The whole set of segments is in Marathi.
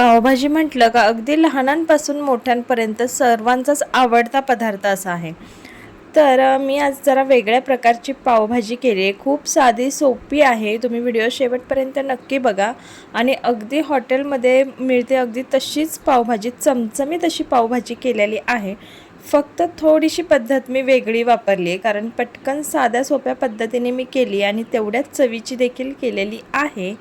पावभाजी म्हटलं का अगदी लहानांपासून मोठ्यांपर्यंत सर्वांचाच आवडता पदार्थ असा आहे. तर मी आज जरा वेगळ्या प्रकारची पावभाजी केली आहे. खूप साधी सोपी आहे. तुम्ही व्हिडिओ शेवटपर्यंत नक्की बघा. आणि अगदी हॉटेलमध्ये मिळते अगदी तशीच पावभाजी चमचमीत अशी पावभाजी केलेली आहे. फक्त थोडीशी पद्धत मी वेगळी वापरली आहे. कारण पटकन साध्या सोप्या पद्धतीने मी केली आणि तेवढ्याच चवीची देखील केलेली आहे.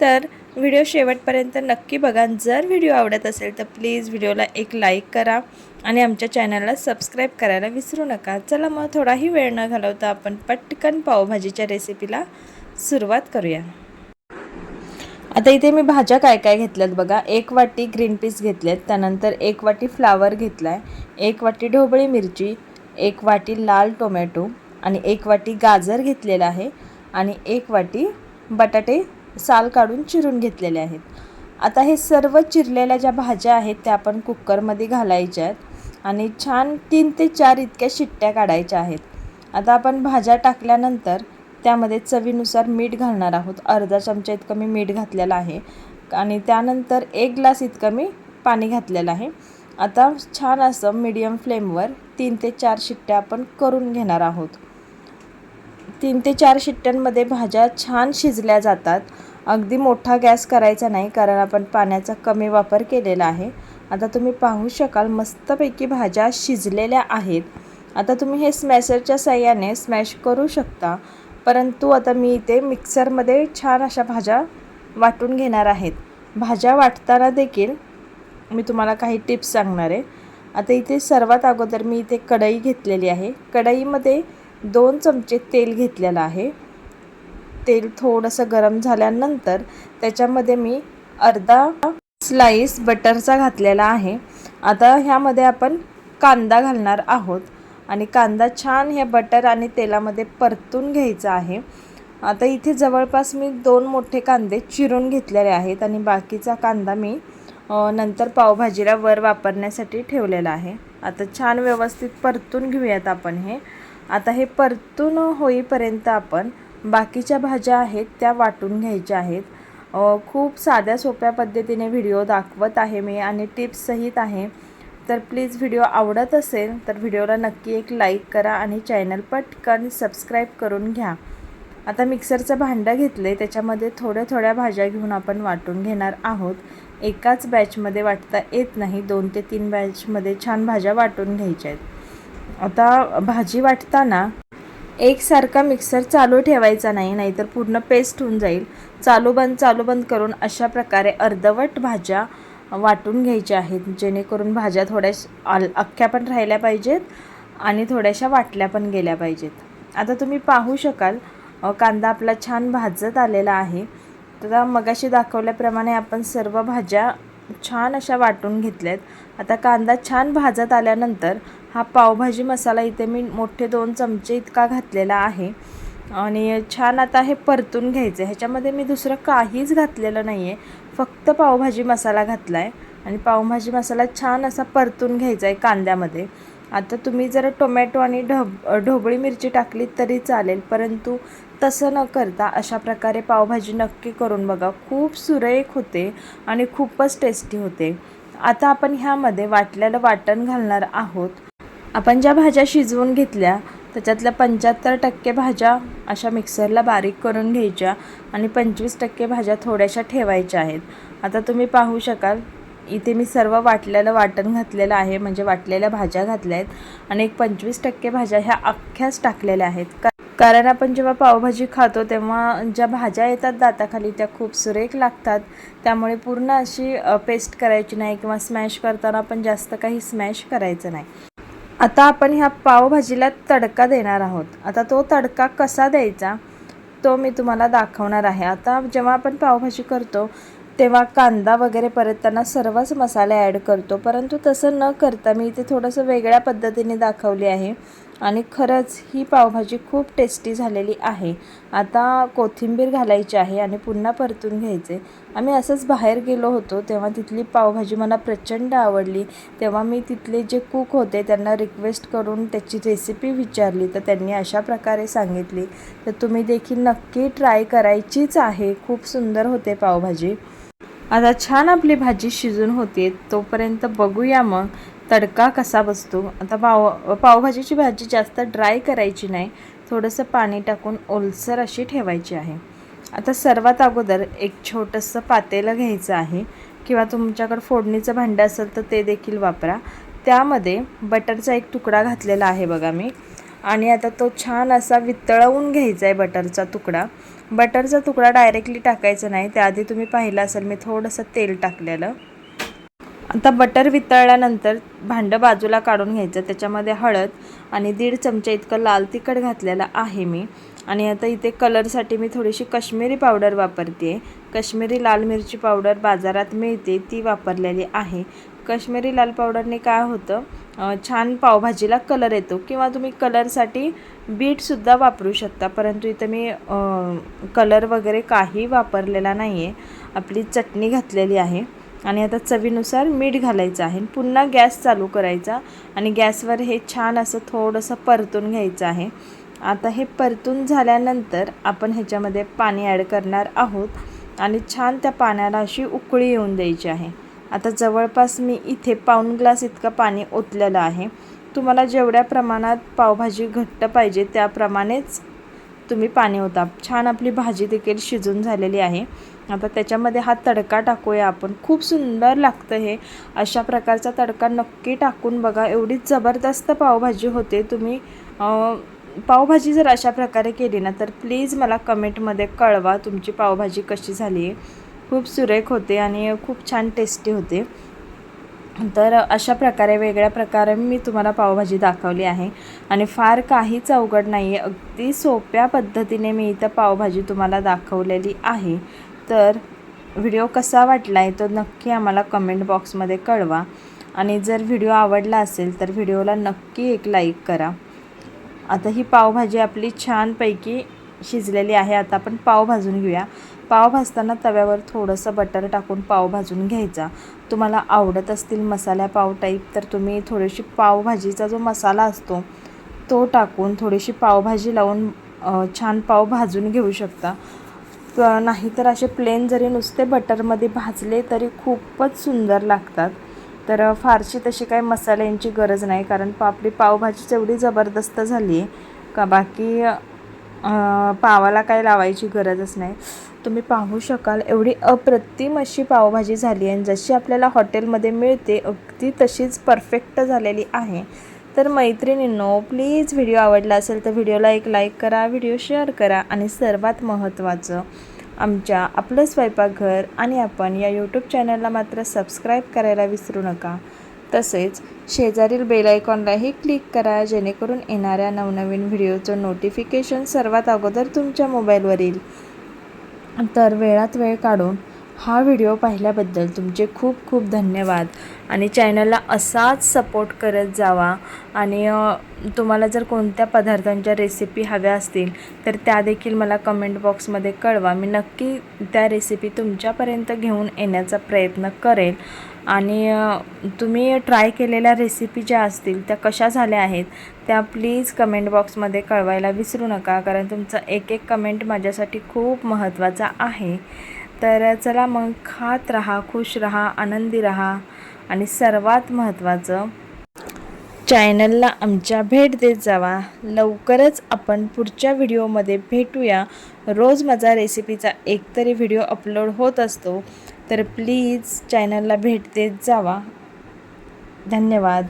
तर व्हिडिओ शेवटपर्यंत नक्की बघा. जर व्हिडिओ आवडत असेल तर प्लीज व्हिडिओला एक लाईक करा आणि आमच्या चॅनलला सबस्क्राईब करायला विसरू नका. चला मग थोडाही वेळ न घालवता आपण पटकन पावभाजीच्या रेसिपीला सुरुवात करूया. आता इथे मी भाज्या काय काय घेतल्यात बघा. एक वाटी ग्रीन पीस घेतल्यात त्यानंतर एक वाटी फ्लावर घेतला आहे एक वाटी ढोबळी मिरची एक वाटी लाल टोमॅटो आणि एक वाटी गाजर घेतलेला आहे आणि एक वाटी बटाटे साल काढून चिरून घेतलेले आहेत. आता हे सर्व चिरलेल्या ज्या भाज्या आहेत त्या आपण कुकरमध्ये घालायच्या आहेत आणि छान तीन ते चार इतक्या शिट्ट्या काढायच्या आहेत. आता आपण भाज्या टाकल्यानंतर त्यामध्ये चवीनुसार मीठ घालणार आहोत. अर्धा चमचा इतकं मी मीठ घातलेलं आहे आणि त्यानंतर एक ग्लास इतकं मी पाणी घातलेलं आहे. आता छान असं मीडियम फ्लेमवर तीन ते चार शिट्ट्या आपण करून घेणार आहोत. तीन ते चार शिट्ट्यांमध्ये भाज्या छान शिजल्या जातात. अगदी मोठा गॅस करायचा नाही कारण आपण पाण्याचा कमी वापर केलेला आहे. आता तुम्ही पाहू शकाल मस्तपैकी भाज्या शिजलेल्या आहेत. आता तुम्ही हे स्मॅशरच्या साह्याने स्मॅश करू शकता. परंतु आता मी इथे मिक्सरमध्ये छान अशा भाज्या वाटून घेणार आहेत. भाज्या वाटताना देखील मी तुम्हाला काही टिप्स सांगणार आहे. आता इथे सर्वात अगोदर मी इथे कढई घेतलेली आहे. कढईमध्ये दोन चमचे तेल घेतलेलं आहे. तेल थोडंसं गरम झाल्यानंतर त्याच्यामध्ये मी अर्धा स्लाईस बटरचा घातलेला आहे. आता ह्यामध्ये आपण कांदा घालणार आहोत आणि कांदा छान ह्या बटर आणि तेलामध्ये परतून घ्यायचा आहे. आता इथे जवळपास मी दोन मोठे कांदे चिरून घेतलेले आहेत आणि बाकीचा कांदा मी नंतर पावभाजीला वर वापरण्यासाठी ठेवलेला आहे. आता छान व्यवस्थित परतून घेऊयात आपण हे. आता हे परतून होईपर्यंत आपण बाकीच्या भाज्या आहेत त्या वाटून घ्यायच्या आहेत. खूप साध्या सोप्या पद्धतीने व्हिडिओ दाखवत आहे मी आणि टिप्स सहित आहे. तर प्लीज व्हिडिओ आवडत असेल तर व्हिडिओला नक्की एक लाईक करा आणि चॅनल पटकन सबस्क्राईब करून घ्या. आता मिक्सरचं भांडं घेतलं आहे त्याच्यामध्ये थोड्या थोड्या भाज्या घेऊन आपण वाटून घेणार आहोत. एकाच बॅचमध्ये वाटता येत नाही दोन ते तीन बॅचमध्ये छान भाज्या वाटून घ्यायच्या आहेत. आता भाजी वाटताना एकसारखा मिक्सर चालू ठेवायचा नाही नाहीतर पूर्ण पेस्ट होऊन जाईल. चालू बंद चालू बंद करून अशा प्रकारे अर्धवट भाज्या वाटून घ्यायच्या आहेत जेणेकरून भाज्या थोड्या आल अख्ख्या पण राहिल्या पाहिजेत आणि थोड्याशा वाटल्या पण गेल्या पाहिजेत. आता तुम्ही पाहू शकाल कांदा आपला छान भाजत आलेला आहे. तर मगाशी दाखवल्याप्रमाणे आपण सर्व भाज्या छान अशा वाटून घेतल्यात. आता कांदा छान भाजत आल्यानंतर हा पावभाजी मसाला इथे मी मोठे दोन चमचे इतका घातलेला आहे. आणि छान आता हे परतून घ्यायचं आहे. ह्याच्यामध्ये मी दुसरं काहीच घातलेलं नाही आहे फक्त पावभाजी मसाला घातला आहे आणि पावभाजी मसाला छान असा परतून घ्यायचा आहे कांद्यामध्ये. आता तुम्ही जर टोमॅटो आणि ढब ढोबळी मिरची टाकली तरी चालेल. परंतु तसं न करता अशा प्रकारे पावभाजी नक्की करून बघा. खूप सुरेख होते आणि खूपच टेस्टी होते. आता आपण ह्यामध्ये वाटलेलं वाटण घालणार आहोत. आपण ज्या भाज्या शिजवून घेतल्या त्याच्यातल्या पंच्याहत्तर टक्के भाज्या अशा मिक्सरला बारीक करून घ्यायच्या आणि पंचवीस टक्के भाज्या थोड्याशा ठेवायच्या आहेत. आता तुम्ही पाहू शकाल इथे मी सर्व वाटलेलं वाटण घातलेलं आहे म्हणजे वाटलेल्या भाज्या घातल्या आहेत आणि एक पंचवीस टक्के भाज्या ह्या अख्ख्याच टाकलेल्या आहेत. कारण आपण जेव्हा पावभाजी खातो तेव्हा ज्या भाज्या येतात दाताखाली त्या खूप सुरेख लागतात. त्यामुळे पूर्ण अशी पेस्ट करायची नाही किंवा स्मॅश करताना पण जास्त काही स्मॅश करायचं नाही. आता आपण ह्या पावभाजीला तडका देणार आहोत. आता तो तडका कसा द्यायचा तो मी तुम्हाला दाखवणार आहे. आता जेव्हा आपण पावभाजी करतो तेव्हा कांदा वगैरे परतताना सर्वच मसाले ॲड करतो. परंतु तसं न करता मी इथे थोडंसं वेगळ्या पद्धतीने दाखवली आहे. आणि खरंच ही पावभाजी खूप टेस्टी झालेली आहे. आता कोथिंबीर घालायची आहे आणि पुन्हा परतून घ्यायचे. आम्ही असंच बाहेर गेलो होतो तेव्हा तिथली पावभाजी मला प्रचंड आवडली. तेव्हा मी तिथले जे कुक होते त्यांना रिक्वेस्ट करून त्याची रेसिपी विचारली. तर त्यांनी अशा प्रकारे सांगितली. तर तुम्ही देखील नक्की ट्राय करायचीच आहे. खूप सुंदर होते पावभाजी. आता छान आपली भाजी शिजून होते तोपर्यंत बघूया मग. तडका कसा बसतो? आता पाव पावभाजीची भाजी जास्त ड्राय करायची नाही. थोडंसं पाणी टाकून ओलसर अशी ठेवायची आहे. आता सर्वात अगोदर एक छोटंसं पातेलं घ्यायचं आहे किंवा तुमच्याकडं फोडणीचं भांडं असेल तर ते देखील वापरा. त्यामध्ये बटरचा एक तुकडा घातलेला आहे बघा मी. आणि आता तो छान असा वितळवून घ्यायचा आहे बटरचा तुकडा. बटरचा तुकडा डायरेक्टली टाकायचा नाही. त्याआधी तुम्ही पाहिलं असेल मी थोडंसं तेल टाकलेलं. आता बटर वितळल्यानंतर भांडं बाजूला काढून घ्यायचं. त्याच्यामध्ये हळद आणि दीड चमचा इतकं लाल तिखट घातलेलं आहे मी. आणि आता इथे कलरसाठी मी थोडीशी कश्मीरी पावडर वापरते. कश्मीरी लाल मिरची पावडर बाजारात मिळते ती वापरलेली आहे. कश्मीरी लाल पावडरने काय होतं? छान पावभाजीला कलर येतो किंवा तुम्ही कलरसाठी बीटसुद्धा वापरू शकता. परंतु इथं मी कलर वगैरे काही वापरलेला नाही आहे आपली चटणी घातलेली आहे. आणि आता चवीनुसार मीठ घालायचं आहे. पुन्हा गॅस चालू करायचा आणि गॅसवर हे छान असं थोडंसं परतून घ्यायचं आहे. आता हे परतून झाल्यानंतर आपण ह्याच्यामध्ये पाणी ॲड करणार आहोत आणि छान त्या पाण्याला अशी उकळी येऊन द्यायची आहे. आता जवळपास मी इथे पाऊण ग्लास इतकं पाणी ओतलेलं आहे. तुम्हाला जेवढ्या प्रमाणात पावभाजी घट्ट पाहिजे त्याप्रमाणेच तुम्ही पाणी ओता. छान आपली भाजी देखील शिजून झालेली आहे. आता त्याच्यामध्ये हा तडका टाकूया आपण. खूप सुंदर लागतं हे. अशा प्रकारचा तडका नक्की टाकून बघा. एवढी जबरदस्त पावभाजी होते. तुम्ही पावभाजी जर अशा प्रकारे केली ना तर प्लीज मला कमेंटमध्ये कळवा तुमची पावभाजी कशी झाली आहे. खूप सुरेख होते आणि खूप छान टेस्टी होते. तर अशा प्रकारे वेगळ्या प्रकारे मी तुम्हाला पावभाजी दाखवली आहे. आणि फार काहीच अवघड नाही आहे अगदी सोप्या पद्धतीने मी इथं पावभाजी तुम्हाला दाखवलेली आहे. तर व्हिडिओ कसा वाटला आहे तो नक्की आम्हाला कमेंट बॉक्समध्ये कळवा. आणि जर व्हिडिओ आवडला असेल तर व्हिडिओला नक्की एक लाईक करा. आता ही पावभाजी आपली छानपैकी शिजलेली आहे. आता आपण पाव भाजून घेऊया. पाव भाजताना तव्यावर थोडंसं बटर टाकून पाव भाजून घ्यायचा. तुम्हाला आवडत असतील मसाल्या पाव टाईप तर तुम्ही थोडीशी पावभाजीचा जो मसाला असतो तो टाकून थोडीशी पावभाजी लावून छान पाव भाजून घेऊ शकता. नाहीतर असे प्लेन जरी नुसते बटरमध्ये भाजले तरी खूपच सुंदर लागतात. तर फारशी तशी काही मसाल्यांची गरज नाही कारण पा- आपली पावभाजीच एवढी जबरदस्त झाली आहे का बाकी पावाला काही लावायची गरजच नाही. तुम्ही पाहू शकाल एवढी अप्रतिम अशी पावभाजी झाली आहे आणि जशी आपल्याला हॉटेलमध्ये मिळते अगदी तशीच परफेक्ट झालेली आहे. तर मैत्रिणींनो प्लीज व्हिडिओ आवडला असेल तर व्हिडिओला एक लाईक करा व्हिडिओ शेअर करा आणि सर्वात महत्त्वाचं आमच्या आपलं स्वयंपाकघर आणि आपण या यूट्यूब चॅनलला मात्र सबस्क्राईब करायला विसरू नका. तसेच शेजारील बेल आयकॉनलाही क्लिक करा जेणेकरून येणाऱ्या नवनवीन व्हिडिओचं नोटिफिकेशन सर्वात अगोदर तुमच्या मोबाईलवर येईल तर वेळात वेळ काढून हा व्हिडिओ पाहिल्याबद्दल तुमचे खूप खूप धन्यवाद. आणि चॅनलला असाच सपोर्ट करत जावा. आणि तुम्हाला जर कोणत्या पदार्थांच्या रेसिपी हव्या असतील तर त्या देखील मला कमेंट बॉक्समध्ये कळवा. मी नक्की त्या रेसिपी तुमच्यापर्यंत घेऊन येण्याचा प्रयत्न करेल आणि तुम्ही ट्राय केलेल्या रेसिपी ज्या असतील त्या कशा झाल्या आहेत त्या प्लीज कमेंट बॉक्समध्ये कळवायला विसरू नका. कारण तुमचं एक एक कमेंट माझ्यासाठी खूप महत्त्वाचा आहे. तर चला मग खात राहा खुश राहा आनंदी राहा. आणि सर्वात महत्त्वाचं चॅनलला आमच्या भेट देत जावा. लवकरच आपण पुढच्या व्हिडिओमध्ये भेटूया. रोज माझा रेसिपीचा एकतरी व्हिडिओ अपलोड होत असतो तर प्लीज चॅनलला भेट देत जावा. धन्यवाद.